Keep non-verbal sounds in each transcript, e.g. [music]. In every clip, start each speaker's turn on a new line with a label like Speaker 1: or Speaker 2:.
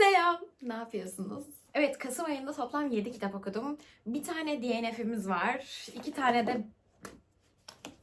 Speaker 1: Selam. Ne yapıyorsunuz? Evet Kasım ayında toplam 7 kitap okudum. Bir tane DNF'imiz var. iki tane de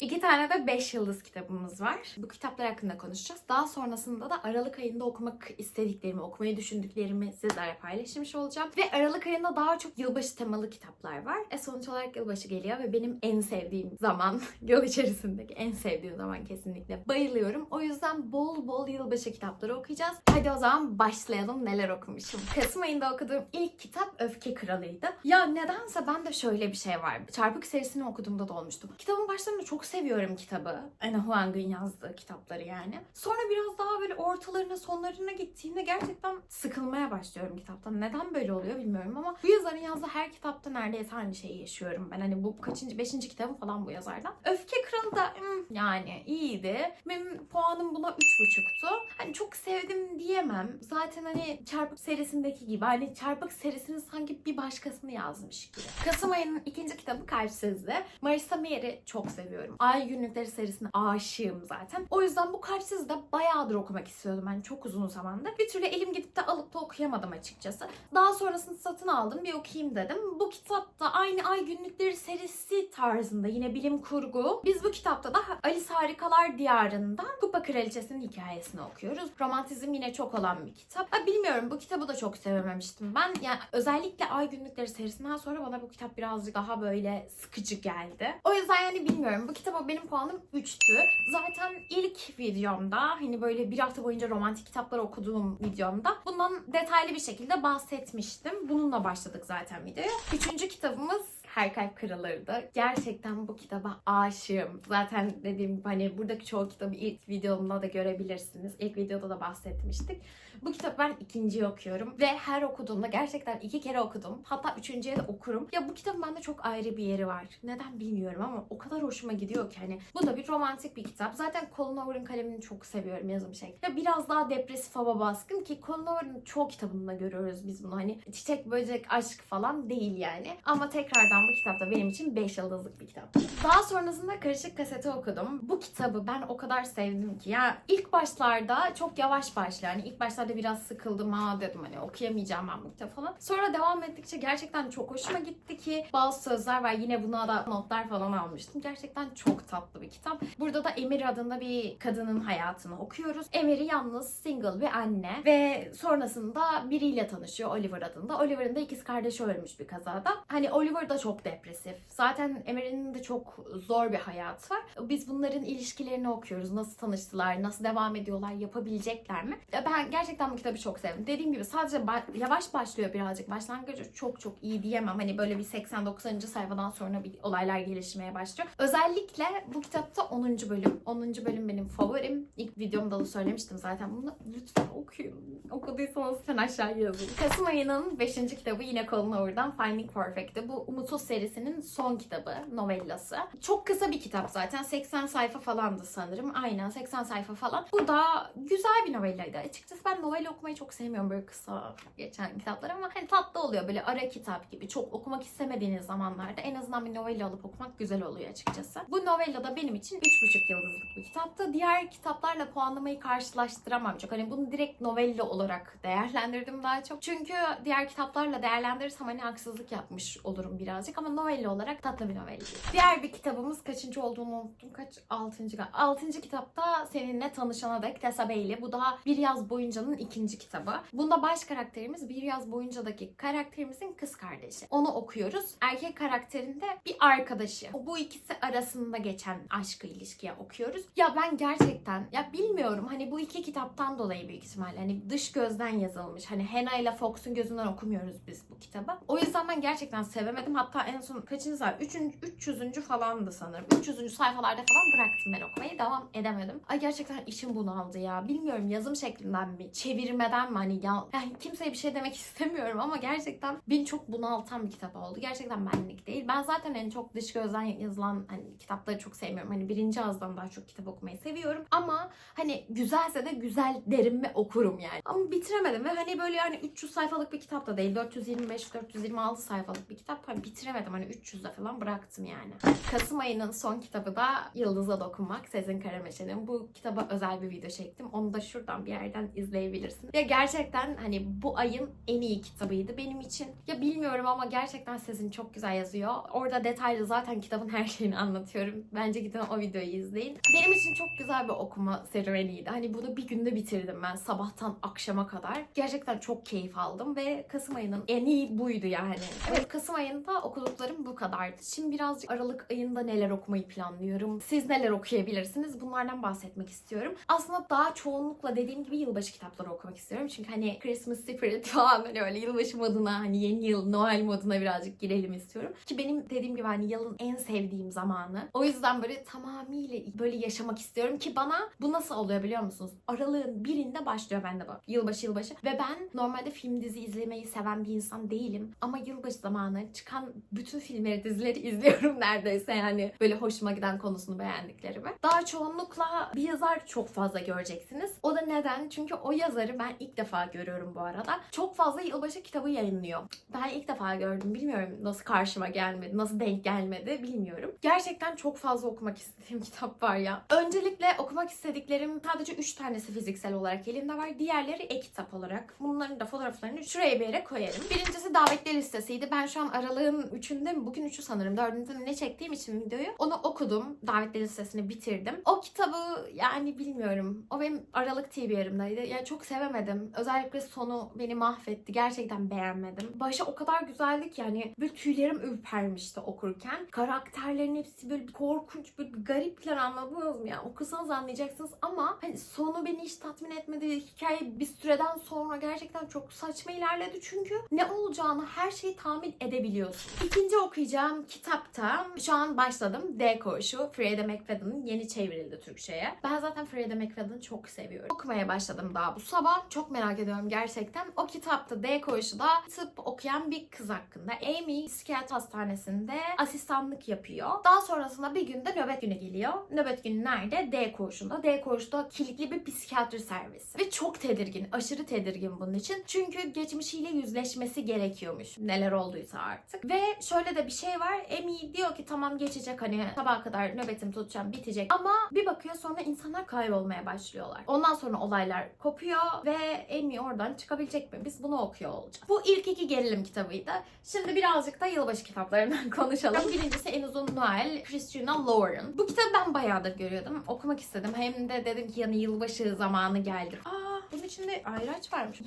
Speaker 1: İki tane de 5 yıldız kitabımız var. Bu kitaplar hakkında konuşacağız. Daha sonrasında da Aralık ayında okumak istediklerimi, okumayı düşündüklerimi sizlerle paylaşmış olacağım. Ve Aralık ayında daha çok yılbaşı temalı kitaplar var. E sonuç olarak yılbaşı geliyor ve benim en sevdiğim zaman, [laughs] yıl içerisindeki en sevdiğim zaman kesinlikle bayılıyorum. O yüzden bol bol yılbaşı kitapları okuyacağız. Hadi o zaman başlayalım neler okumuşum. Kasım ayında okuduğum ilk kitap Öfke Kralı'ydı. Ya nedense ben de şöyle bir şey var. Çarpık serisini okuduğumda da olmuştu. Kitabın başlarında çok seviyorum kitabı. Hani Huang'ın yazdığı kitapları yani. Sonra biraz daha böyle ortalarına sonlarına gittiğimde gerçekten sıkılmaya başlıyorum kitaptan. Neden böyle oluyor bilmiyorum ama bu yazarın yazdığı her kitapta neredeyse aynı şeyi yaşıyorum ben. Hani bu kaçıncı, beşinci kitabım falan bu yazardan. Öfke Kralı da hmm, yani iyiydi. Benim puanım buna üç buçuktu. Hani çok sevdim diyemem. Zaten hani Çarpık serisindeki gibi. Hani Çarpık serisinin sanki bir başkasını yazmış gibi. Kasım ayının ikinci kitabı Kalpsizdi. Marisa Mayer'i çok seviyorum. Ay Günlükleri serisine aşığım zaten. O yüzden bu Kalpsiz'i de bayağıdır okumak istiyordum ben çok uzun zamandır. Bir türlü elim gidip de alıp da okuyamadım açıkçası. Daha sonrasını satın aldım bir okuyayım dedim. Bu kitap da aynı Ay Günlükleri serisi tarzında yine bilim kurgu. Biz bu kitapta da Alice Harikalar Diyarı'nda Kupa Kraliçesi'nin hikayesini okuyoruz. Romantizm yine çok olan bir kitap. Ha, bilmiyorum bu kitabı da çok sevememiştim. Ben yani özellikle Ay Günlükleri serisinden sonra bana bu kitap birazcık daha böyle sıkıcı geldi. O yüzden yani bilmiyorum bu kitaba benim puanım 3'tü. Zaten ilk videomda hani böyle bir hafta boyunca romantik kitaplar okuduğum videomda bundan detaylı bir şekilde bahsetmiştim. Bununla başladık zaten videoya. Üçüncü kitabımız her kalp kırılırdı. Gerçekten bu kitaba aşığım. Zaten dediğim gibi hani buradaki çoğu kitabı ilk videomda da görebilirsiniz. İlk videoda da bahsetmiştik. Bu kitap ben ikinciyi okuyorum ve her okuduğumda gerçekten iki kere okudum. Hatta üçüncüye de okurum. Ya bu kitabın bende çok ayrı bir yeri var. Neden bilmiyorum ama o kadar hoşuma gidiyor ki hani. Bu da bir romantik bir kitap. Zaten Colin Hoover'ın kalemini çok seviyorum yazım şekli. Ya biraz daha depresif hava baskın ki Colin Hoover'ın çoğu kitabında görüyoruz biz bunu. Hani çiçek böcek aşk falan değil yani. Ama tekrardan bu kitap da benim için 5 yıldızlık bir kitap. Daha sonrasında Karışık Kaseti okudum. Bu kitabı ben o kadar sevdim ki ya ilk başlarda çok yavaş başlıyor. Yani ilk başlarda biraz sıkıldım ha dedim hani okuyamayacağım ben bu kitabı falan. Sonra devam ettikçe gerçekten çok hoşuma gitti ki bazı sözler var. Yine buna da notlar falan almıştım. Gerçekten çok tatlı bir kitap. Burada da Emir adında bir kadının hayatını okuyoruz. Emir'i yalnız single bir anne ve sonrasında biriyle tanışıyor Oliver adında. Oliver'ın da ikiz kardeşi ölmüş bir kazada. Hani Oliver da çok depresif. Zaten Emir'in de çok zor bir hayatı var. Biz bunların ilişkilerini okuyoruz. Nasıl tanıştılar, nasıl devam ediyorlar, yapabilecekler mi? Ben gerçekten bu kitabı çok sevdim. Dediğim gibi sadece yavaş başlıyor birazcık. Başlangıcı çok çok iyi diyemem. Hani böyle bir 80-90. sayfadan sonra bir olaylar gelişmeye başlıyor. Özellikle bu kitapta 10. bölüm. 10. bölüm benim favorim. İlk videomda da söylemiştim zaten. Bunu lütfen okuyun. Okuduysanız lütfen aşağıya yazın. Kasım ayının 5. kitabı yine Colin Hoover'dan Finding Perfect'ti. Bu Umutsuz serisinin son kitabı, novellası. Çok kısa bir kitap zaten. 80 sayfa falandı sanırım. Aynen 80 sayfa falan. Bu da güzel bir novellaydı. Açıkçası ben novella okumayı çok sevmiyorum böyle kısa geçen kitaplar ama hani tatlı oluyor böyle ara kitap gibi. Çok okumak istemediğiniz zamanlarda en azından bir novella alıp okumak güzel oluyor açıkçası. Bu novella da benim için 3,5 yıldızlık bir kitaptı. Diğer kitaplarla puanlamayı karşılaştıramam çok. Hani bunu direkt novella olarak değerlendirdim daha çok. Çünkü diğer kitaplarla değerlendirirsem hani haksızlık yapmış olurum birazcık ama novella olarak tatlı bir novella. Diğer bir kitabımız kaçıncı olduğunu unuttum. Kaç? Altıncı. Altıncı kitapta seninle tanışana dek Tessa Bailey. Bu daha Bir Yaz Boyunca'nın ikinci kitabı. Bunda baş karakterimiz Bir Yaz Boyunca'daki karakterimizin kız kardeşi. Onu okuyoruz. Erkek karakterinde bir arkadaşı. Bu ikisi arasında geçen aşkı ilişkiye okuyoruz. Ya ben gerçekten ya bilmiyorum hani bu iki kitaptan dolayı büyük ihtimalle hani dış gözden yazılmış. Hani Hannah ile Fox'un gözünden okumuyoruz biz bu kitabı. O yüzden ben gerçekten sevemedim. Hatta en son kaçıncı sayfa? Üçüncü, 300. falandı sanırım. 300. sayfalarda falan bıraktım ben okumayı. Devam edemedim. Ay gerçekten içim bunaldı ya. Bilmiyorum yazım şeklinden mi? Çevirmeden mi? Hani ya, yani kimseye bir şey demek [laughs] istemiyorum ama gerçekten beni çok bunaltan bir kitap oldu. Gerçekten benlik değil. Ben zaten en çok dış gözden yazılan hani kitapları çok sevmiyorum. Hani birinci ağızdan daha çok kitap okumayı seviyorum. Ama hani güzelse de güzel derim ve okurum yani. Ama bitiremedim ve hani böyle yani 300 sayfalık bir kitap da değil. 425-426 sayfalık bir kitap. Hani bitiremedim. Hani 300'de falan bıraktım yani. Kasım ayının son kitabı da Yıldız'a Dokunmak. Sezin Karameşe'nin. Bu kitaba özel bir video çektim. Onu da şuradan bir yerden izleyebilirsiniz. Ya gerçekten hani bu ayın en iyi kitabıydı benim için. Ya bilmiyorum ama gerçekten Sezin çok güzel yazıyor. Orada detaylı zaten kitabın her şeyini anlatıyorum. Bence gidin o videoyu izleyin. Benim için çok güzel bir okuma serüveniydi. Hani bunu bir günde bitirdim ben sabahtan akşama kadar. Gerçekten çok keyif aldım ve Kasım ayının en iyi buydu yani. Evet Kasım ayında okuduklarım bu kadardı. Şimdi birazcık Aralık ayında neler okumayı planlıyorum. Siz neler okuyabilirsiniz? Bunlardan bahsetmek istiyorum. Aslında daha çoğunlukla dediğim gibi yılbaşı kitapları okumak istiyorum. Çünkü hani Christmas spirit [laughs] falan hani öyle yılbaşı moduna hani yeni yıl Noel moduna birazcık girelim istiyorum. Ki benim dediğim gibi hani yılın en sevdiğim zamanı. O yüzden böyle tamamıyla böyle yaşamak istiyorum ki bana bu nasıl oluyor biliyor musunuz? Aralığın birinde başlıyor bende bak. Yılbaşı yılbaşı. Ve ben normalde film dizi izlemeyi seven bir insan değilim. Ama yılbaşı zamanı çıkan bütün filmleri dizileri [laughs] izliyorum neredeyse yani. Böyle hoşuma giden konusunu beğendiklerimi. Daha çoğunlukla bir yazar çok fazla göreceksiniz. O da neden? Çünkü o yazarı ben ilk defa görüyorum bu arada. Çok fazla yılbaşı kitabı yayınlıyor. Ben ilk defa gördüm. Bilmiyorum nasıl karşıma gelmedi, nasıl denk gelmedi bilmiyorum. Gerçekten çok fazla okumak istediğim [laughs] kitap var ya. Öncelikle okumak istediklerim sadece 3 tanesi fiziksel olarak elimde var. Diğerleri e-kitap olarak. Bunların da fotoğraflarını şuraya bir yere koyarım. Birincisi davetli listesiydi. Ben şu an aralığın 3'ünde mi? Bugün 3'ü sanırım. 4'ünde ne çektiğim için videoyu. Onu okudum. Davetli listesini bitirdim. O kitabı yani bilmiyorum. O benim Aralık TBR'ımdaydı. Yani çok sevemedim. Özellikle sonu beni mahvetti. Gerçekten beğenmedim. Başı o kadar güzeldi ki yani böyle tüylerim ürpermişti okurken. Karakterlerin hepsi böyle korkunç, böyle garipler anladınız mı ya? Okusanız anlayacaksınız ama hani sonu beni hiç tatmin etmedi. Hikaye bir süreden sonra gerçekten çok saçma ilerledi çünkü ne olacağını her şeyi tahmin edebiliyorsun. İkinci okuyacağım kitapta şu an başladım. D koğuşu. Freida McFadden'ın yeni çevrildi Türkçe'ye. Ben zaten Freida McFadden'ı çok seviyorum. Okumaya başladım daha bu sabah. Çok merak ediyorum gerçekten. O kitapta D koğuşu da tıp okuyan bir kız hakkında. Amy psikiyatri hastanesinde asistanlık yapıyor. Daha sonrasında bir günde nöbet günü geliyor. Nöbet günü nerede? D koğuşunda. D koğuşta kilitli bir psikiyatri servisi. Ve çok tedirgin. Aşırı tedirgin bunun için. Çünkü geçmişiyle yüzleşmesi gerekiyormuş. Neler olduysa artık. Ve şöyle de bir şey var. Amy diyor ki tamam geçecek hani sabaha kadar nöbetim tutacağım bitecek. Ama bir bakıyor sonra insanlar kaybolmaya başlıyorlar. Ondan sonra olaylar kopuyor ve Amy oradan çıkabilecek mi? Biz bunu okuyor olacağız. Bu ilk iki gerilim kitabıydı. Şimdi birazcık da yılbaşı kitaplarından [laughs] konuşalım. Birincisi En Uzun Noel, Christina Lauren. Bu kitabı ben bayağıdır görüyordum. Okumak istedim. Hem de dedim ki yani yılbaşı zamanı geldi. Aa bunun içinde ayraç varmış.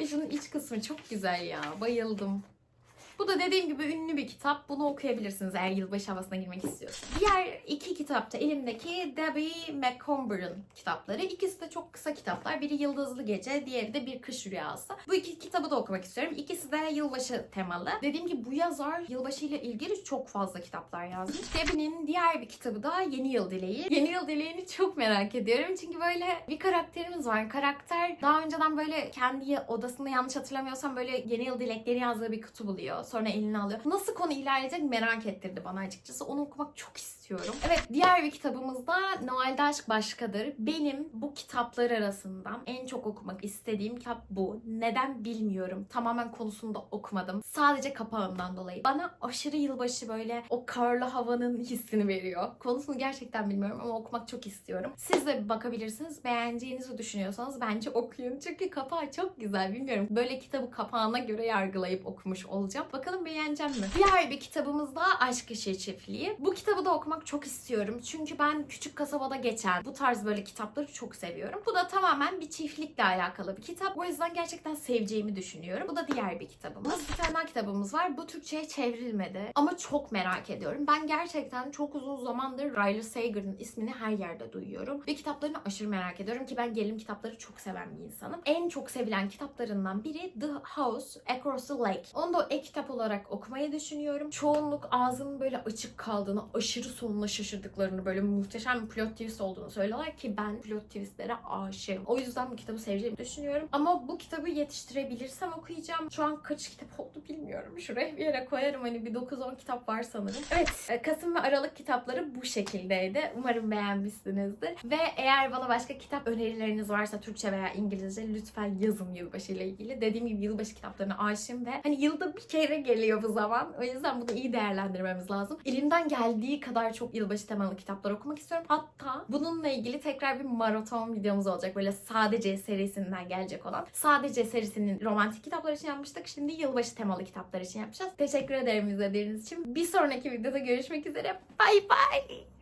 Speaker 1: [laughs] Şunun iç kısmı çok güzel ya. Bayıldım. Bu da dediğim gibi ünlü bir kitap. Bunu okuyabilirsiniz eğer yılbaşı havasına girmek istiyorsanız. Diğer iki kitapta elimdeki Debbie McComber'ın kitapları. İkisi de çok kısa kitaplar. Biri Yıldızlı Gece, diğeri de Bir Kış Rüyası. Bu iki kitabı da okumak istiyorum. İkisi de yılbaşı temalı. Dediğim gibi bu yazar yılbaşı ile ilgili çok fazla kitaplar yazmış. [laughs] Debbie'nin diğer bir kitabı da Yeni Yıl Dileği. Yeni Yıl Dileği'ni çok merak ediyorum. Çünkü böyle bir karakterimiz var. Karakter daha önceden böyle kendi odasında yanlış hatırlamıyorsam böyle Yeni Yıl Dilekleri yazdığı bir kutu buluyor. Sonra eline alıyor. Nasıl konu ilerleyecek merak ettirdi bana açıkçası. Onu okumak çok istiyorum. Evet diğer bir kitabımız da Noel'de Aşk Başkadır. Benim bu kitaplar arasından en çok okumak istediğim kitap bu. Neden bilmiyorum. Tamamen konusunu da okumadım. Sadece kapağından dolayı. Bana aşırı yılbaşı böyle o karlı havanın hissini veriyor. Konusunu gerçekten bilmiyorum ama okumak çok istiyorum. Siz de bakabilirsiniz. Beğeneceğinizi düşünüyorsanız bence okuyun. Çünkü kapağı çok güzel. Bilmiyorum. Böyle kitabı kapağına göre yargılayıp okumuş olacağım. Bakalım beğeneceğim mi? Diğer bir kitabımız da Aşk Işığı Çiftliği. Bu kitabı da okumak çok istiyorum. Çünkü ben küçük kasabada geçen bu tarz böyle kitapları çok seviyorum. Bu da tamamen bir çiftlikle alakalı bir kitap. O yüzden gerçekten seveceğimi düşünüyorum. Bu da diğer bir kitabımız. Bir tane daha kitabımız var. Bu Türkçe'ye çevrilmedi. Ama çok merak ediyorum. Ben gerçekten çok uzun zamandır Riley Sager'ın ismini her yerde duyuyorum. Ve kitaplarını aşırı merak ediyorum ki ben gerilim kitapları çok seven bir insanım. En çok sevilen kitaplarından biri The House Across the Lake. Onu da e-kitap olarak okumayı düşünüyorum. Çoğunluk ağzının böyle açık kaldığını, aşırı sonuna şaşırdıklarını, böyle muhteşem bir plot twist olduğunu söylüyorlar ki ben plot twistlere aşığım. O yüzden bu kitabı seveceğimi düşünüyorum. Ama bu kitabı yetiştirebilirsem okuyacağım. Şu an kaç kitap oldu bilmiyorum. Şuraya bir yere koyarım. Hani bir 9-10 kitap var sanırım. Evet. e, Kasım ve Aralık kitapları bu şekildeydi. Umarım beğenmişsinizdir. Ve eğer bana başka kitap önerileriniz varsa Türkçe veya İngilizce lütfen yazın yılbaşı ile ilgili. Dediğim gibi yılbaşı kitaplarına aşığım ve hani yılda bir kere geliyor bu zaman. O yüzden bunu iyi değerlendirmemiz lazım. Elimden geldiği kadar çok yılbaşı temalı kitaplar okumak istiyorum. Hatta bununla ilgili tekrar bir maraton videomuz olacak. Böyle sadece serisinden gelecek olan. Sadece serisinin romantik kitaplar için yapmıştık. Şimdi yılbaşı temalı kitaplar için yapacağız. Teşekkür ederim izlediğiniz için. Bir sonraki videoda görüşmek üzere. Bay bay.